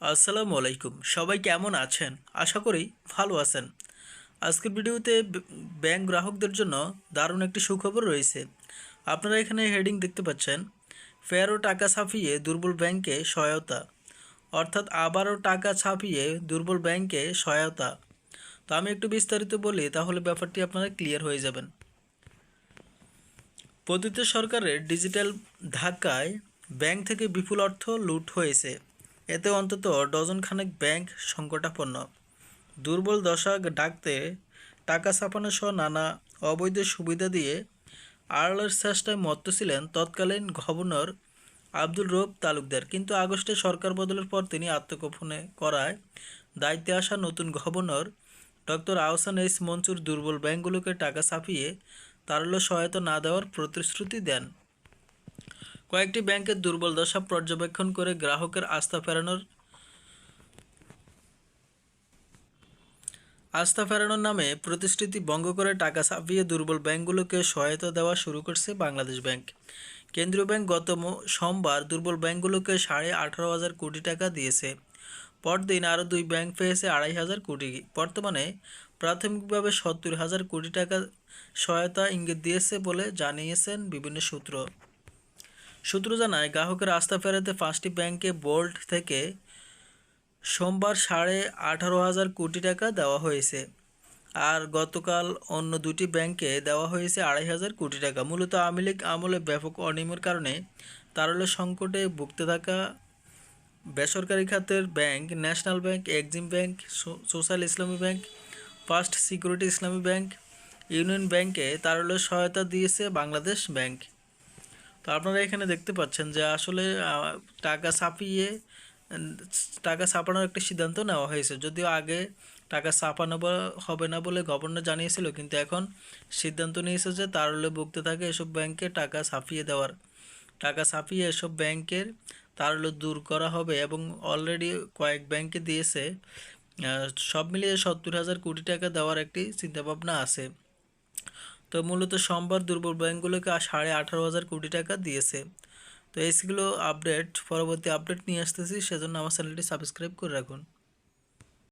আসসালামু আলাইকুম। সবাই কেমন আছেন? আশা করি ভালো আছেন। আজকের ভিডিওতে ব্যাংক গ্রাহকদের জন্য দারুণ একটি সুখবর রয়েছে। আপনারা এখানে হেডিং দেখতে পাচ্ছেন। ফেরও টাকা ছাপিয়ে দুর্বল ব্যাংকে সহায়তা। অর্থাৎ আবারও টাকা ছাপিয়ে দুর্বল ব্যাংকে সহায়তা। তো আমি একটু বিস্তারিত বলি, তাহলে ব্যাপারটি আপনারা ক্লিয়ার হয়ে যাবেন। পতিত সরকারের ডিজিটাল ধাক্কায় ব্যাংক থেকে বিপুল অর্থ লুট হয়েছে। এতে অন্তত ডজন খানেক ব্যাংক সংকটাপন্ন। দুর্বল দশা ডাকতে টাকা ছাপানো সহ নানা অবৈধ সুবিধা দিয়ে আড়ালের চেষ্টায় মত্ত ছিলেন তৎকালীন গভর্নর আব্দুল রব তালুকদার। কিন্তু আগস্টে সরকার বদলের পর তিনি আত্মগোপনে করায় দায়িত্বে আসা নতুন governor doctor Ahsan S Mansur দুর্বল ব্যাংকগুলোকে টাকা ছাপিয়ে তারল্য সহায়তা না দেওয়ার প্রতিশ্রুতি দেন। কয়েকটি ব্যাংকের দুর্বল দশা পর্যবেক্ষণ করে গ্রাহকের আস্থা ফেরানোর আস্থা ফেরানোর নামে প্রতিশ্রুতি ভঙ্গ করে টাকা ছাপিয়ে দুর্বল ব্যাংকগুলোকে সহায়তা দেওয়া শুরু করছে বাংলাদেশ ব্যাংক। কেন্দ্রীয় ব্যাংক গত সোমবার দুর্বল ব্যাংকগুলোকে সাড়ে আঠারো হাজার কোটি টাকা দিয়েছে। পরদিন আরও দুই ব্যাংক পেয়েছে আড়াই হাজার কোটি। বর্তমানে প্রাথমিকভাবে সত্তর হাজার কোটি টাকা সহায়তা ইঙ্গিত দিয়েছে বলে জানিয়েছেন বিভিন্ন সূত্র। সূত্র জানায়, গ্রাহকের আস্থা ফেরাতে পাঁচটি ব্যাংকে বোল্ট থেকে সোমবার সাড়ে আঠারো হাজার কোটি টাকা দেওয়া হয়েছে আর গতকাল অন্য দুটি ব্যাংকে দেওয়া হয়েছে আড়াই হাজার কোটি টাকা। মূলত আওয়ামী লীগ আমলে ব্যাপক অনিয়মের কারণে তারল্য সংকটে ভুগতে থাকা বেসরকারি খাতের bank, national bank, Exim bank social Islami bank, first security Islami bank, union ব্যাংকে তারল্য সহায়তা দিয়েছে বাংলাদেশ ব্যাংক। তো আপনারা এখানে দেখতে পাচ্ছেন যে আসলে টাকা ছাপিয়ে টাকা ছাপানোর একটা সিদ্ধান্ত নেওয়া হয়েছে। যদিও আগে টাকা ছাপানো হবে না বলে গভর্নর জানিয়েছিল, কিন্তু এখন সিদ্ধান্ত নিয়েছে যে তারলে ভুগতে থাকে এসব ব্যাংকে টাকা ছাপিয়ে দেওয়ার। টাকা ছাপিয়ে এসব ব্যাংকের তারল্য দূর করা হবে এবং অলরেডি কয়েক ব্যাংকে দিয়েছে। সব মিলিয়ে সত্তর হাজার কোটি টাকা দেওয়ার একটি চিন্তাভাবনা আছে। তো মূলত সোমবার দুর্বল ব্যাঙ্কগুলোকে সাড়ে আঠারো হাজার কোটি টাকা দিয়েছে। তো এইগুলো আপডেট। পরবর্তী আপডেট নিয়ে আসতেছি, সেজন্য আমার চ্যানেলটি সাবস্ক্রাইব করে রাখুন।